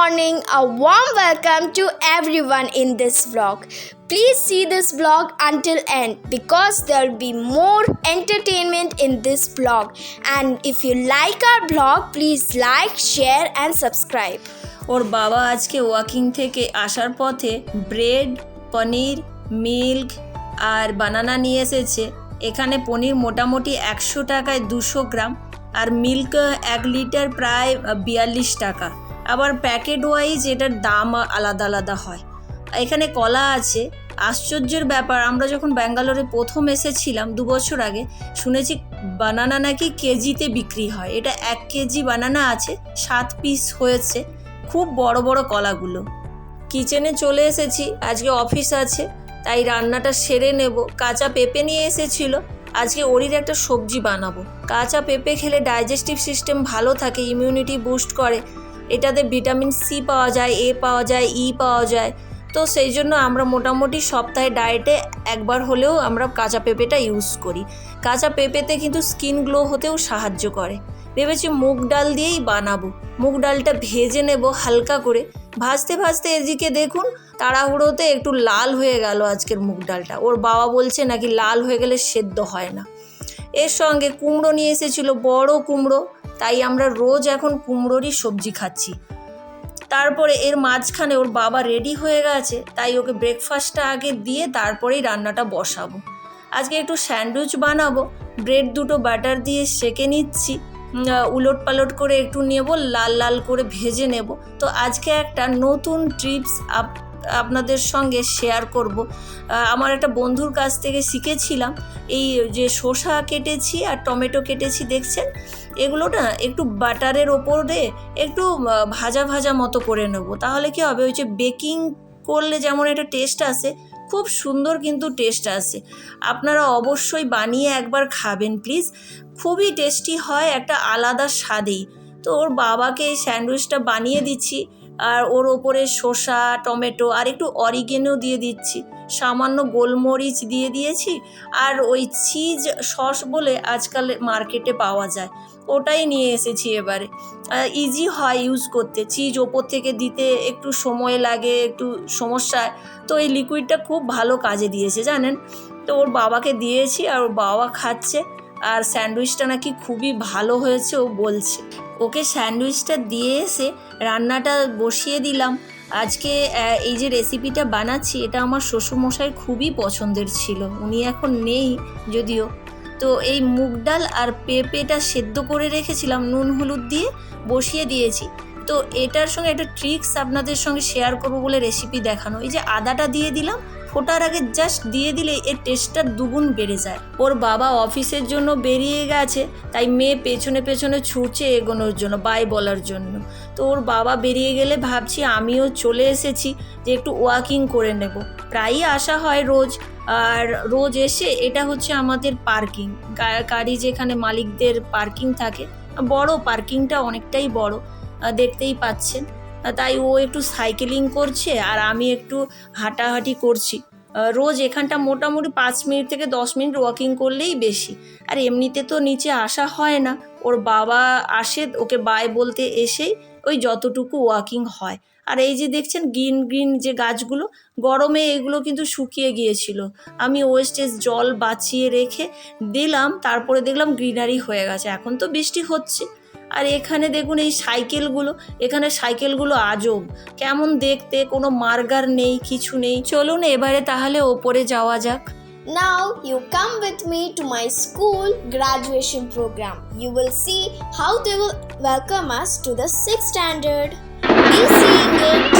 morning, a warm welcome to everyone in this vlog. Please see this vlog until end because there will be more entertainment in this vlog. And if you like our vlog, please like, share, and subscribe. ওর বাবা আজকে walking থেকে আসার পথে bread paneer milk আর banana নিয়ে এসেছে এখানে পনির মোটামুটি একশো টাকায় দুশো গ্রাম আর মিল্ক এক লিটার প্রায় বিয়াল্লিশ টাকা আবার প্যাকেট ওয়াইজ এটার দাম আলাদা আলাদা হয়। এখানে কলা আছে। আশ্চর্যের ব্যাপার, আমরা যখন ব্যাঙ্গালোরে প্রথম এসেছিলাম দু বছর আগে, শুনেছি বানানা নাকি কেজিতে বিক্রি হয়। এটা এক কেজি বানানা আছে, সাত পিস হয়েছে। খুব বড় বড় কলাগুলো। কিচেনে চলে এসেছি, আজকে অফিস আছে, তাই রান্নাটা সেরে নেব। কাঁচা পেঁপে নিয়ে এসেছিল, আজকে ওরির একটা সবজি বানাবো। কাঁচা পেঁপে খেলে ডাইজেস্টিভ সিস্টেম ভালো থাকে ইমিউনিটি বুস্ট করে। এটাতে ভিটামিন সি পাওয়া যায়, এ পাওয়া যায়, ই পাওয়া যায়। তো সেই জন্য আমরা মোটামুটি সপ্তাহে ডায়েটে একবার হলেও আমরা কাঁচা পেঁপেটা ইউজ করি। কাঁচা পেঁপেতে কিন্তু স্কিন গ্লো হতেও সাহায্য করে। ভেবেছি মুগ ডাল দিয়েই বানাবো। মুগ ডালটা ভেজে নেব হালকা করে। ভাজতে ভাজতে এদিকে দেখুন, তাড়াহুড়োতে একটু লাল হয়ে গেল আজকের মুগ ডালটা। ওর বাবা বলছে নাকি লাল হয়ে গেলে সেদ্ধ হয় না। এর সঙ্গে কুমড়ো নিয়ে এসেছিল, বড় কুমড়ো। তাই আমরা রোজ এখন কুমড়োরই সবজি খাচ্ছি। তারপরে এর মাঝখানে ওর বাবা রেডি হয়ে গেছে, তাই ওকে ব্রেকফাস্টটা আগে দিয়ে তারপরেই রান্নাটা বসাবো। আজকে একটু স্যান্ডউইচ বানাবো ব্রেড দুটো বাটার দিয়ে সেকে নিচ্ছি উলট পালট করে একটু নেব, লাল লাল করে ভেজে নেব। তো আজকে একটা নতুন ট্রিপস আপ আপনাদের সঙ্গে শেয়ার করব। আমার একটা বন্ধুর কাছ থেকে শিখেছিলাম এই যে শসা কেটেছি আর টমেটো কেটেছি, দেখছেন? এগুলো না একটু বাটারের ওপরে একটু ভাজা ভাজা মতো করে নেব। তাহলে কি হবে? ওই যে বেকিং করলে যেমন একটা টেস্ট আসে, খুব সুন্দর কিন্তু টেস্ট আসে। আপনারা অবশ্যই বানিয়ে একবার খাবেন প্লিজ খুবই টেস্টি হয়, একটা আলাদা স্বাদেই। তো ওর বাবাকে এই স্যান্ডউইচটা বানিয়ে দিচ্ছি। আর ওর ওপরে শসা, টমেটো আর একটু অরিগেনও দিয়ে দিচ্ছি। সামান্য গোলমরিচ দিয়ে দিয়েছি আর ওই চিজ সস বলে আজকাল মার্কেটে পাওয়া যায়, ওটাই নিয়ে এসেছি এবারে। ইজি হয় ইউজ করতে। চিজ ওপর থেকে দিতে একটু সময় লাগে, একটু সমস্যা। হয়। তো এই লিকুইডটা খুব ভালো কাজে দিয়েছে, জানেন? তো ওর বাবাকে দিয়েছি আর ওর বাবা খাচ্ছে। আর স্যান্ডউইচটা নাকি খুবই ভালো হয়েছে, ও বলছে। ওকে স্যান্ডউইচটা দিয়ে এসে রান্নাটা বসিয়ে দিলাম। আজকে এই যে রেসিপিটা বানাচ্ছি, এটা আমার শ্বশুরমশাইয়ের খুবই পছন্দের ছিল। উনি এখন নেই যদিও। তো এই মুগ ডাল আর পেঁপেটা সেদ্ধ করে রেখেছিলাম, নুন হলুদ দিয়ে বসিয়ে দিয়েছি। তো এটার সঙ্গে একটা ট্রিক্স আপনাদের সঙ্গে শেয়ার করব বলে রেসিপি দেখানো। এই যে আদাটা দিয়ে দিলাম ফোটার আগে জাস্ট দিয়ে দিলে এর টেস্টটা দুগুণ বেড়ে যায়। ওর বাবা অফিসের জন্য বেরিয়ে গেছে, তাই মেয়ে পেছনে পেছনে ছুটছে এগোনোর জন্য বাই বলার জন্য। তো ওর বাবা বেরিয়ে গেলে ভাবছি আমিও চলে এসেছি যে একটু ওয়াকিং করে নেব। প্রায়ই আসা হয় রোজ, আর রোজ এসে এটা হচ্ছে আমাদের পার্কিং গাড়ি যেখানে মালিকদের পার্কিং থাকে, বড় পার্কিংটা অনেকটাই বড় দেখতেই পাচ্ছেন। তাই ও একটু সাইকেলিং করছে আর আমি একটু হাঁটাহাঁটি করছি। রোজ এখানটা মোটামুটি পাঁচ মিনিট থেকে দশ মিনিট ওয়াকিং করলেই বেশি। আর এমনিতে তো নিচে আসা হয় না। ওর বাবা আসে, ওকে বাই বলতে এসেই ওই যতটুকু ওয়াকিং হয়। আর এই যে দেখছেন গ্রিন গ্রিন যে গাছগুলো, গরমে এগুলো কিন্তু শুকিয়ে গিয়েছিল। আমি ওয়েস্টেজ জল বাঁচিয়ে রেখে দিলাম, তারপরে দেখলাম গ্রিনারি হয়ে গেছে। এখন তো বৃষ্টি হচ্ছে। আর এখানে দেখুন এই সাইকেলগুলো এখানে সাইকেলগুলো আজব কেমন দেখতে কোনো মার্গার নেই কিছু নেই চলুন এবারে তাহলে ওপরে যাওয়া যাক Now you come with me to my school graduation program. You will see how they will welcome us to the 6th standard. Be seeing it.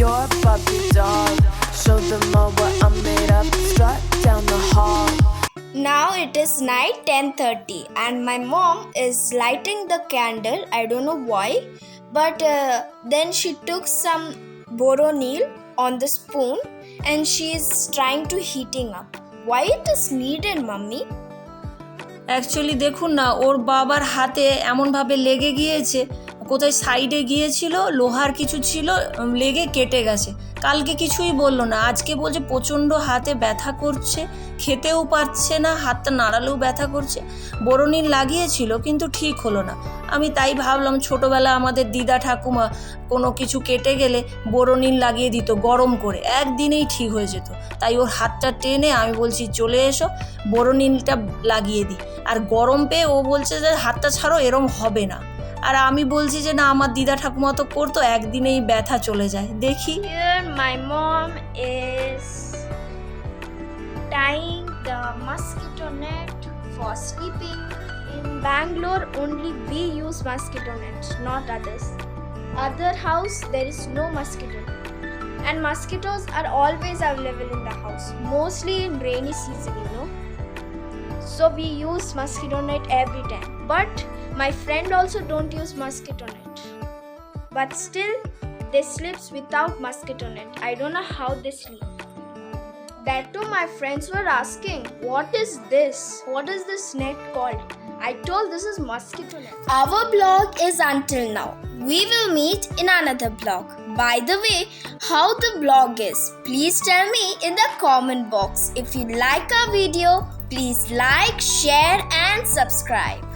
A Barbie doll. Show them all what I'm made of. Strut down the hall. Now it is night 10:30 and my mom is lighting the candle. I don't know why, but uh, then she took some boronil on the spoon and she is trying to heating up. Why it is needed, mummy? Actually দেখুন না ওর বাবার হাতে এমনভাবে লেগে গিয়েছে কোথায় সাইডে গিয়েছিল, লোহার কিছু ছিল লেগে কেটে গেছে। কালকে কিছুই বলল না। আজকে বলছে প্রচণ্ড হাতে ব্যথা করছে, খেতেও পারছে না হাতটা নাড়ালেও ব্যথা করছে। বরণির লাগিয়েছিল, কিন্তু ঠিক হলো না। আমি তাই ভাবলাম, ছোটোবেলা আমাদের দিদা ঠাকুমা কোনো কিছু কেটে গেলে বরণিল লাগিয়ে দিত, গরম করে। একদিনেই ঠিক হয়ে যেত। তাই ওর হাতটা টেনে আমি বলছি, চলে এসো বরণিলটা লাগিয়ে দিই। আর গরম পেয়ে ও বলছে যে, হাতটা ছাড়ো, এরম হবে না। আর আমি বলছি যে না আমার দিদা ঠাকুমা তো করতো একদিনেই ব্যথা চলে যায় দেখি mom is tying the mosquito net for sleeping. In Bangalore, only we use mosquito net, not others. Other house there is no mosquito. And mosquitoes are always available in the house, mostly in rainy season, you know. So we use mosquito net every time. My friend also don't use mosquito net. But still they sleeps without mosquito net. I don't know how they sleep. That too, my friends were asking, What is this? What is this net called? I told this is mosquito net. Our blog is until now. We will meet in another blog. By the way, how the blog is, please tell me in the comment box. If you like our video, please like, share, and subscribe.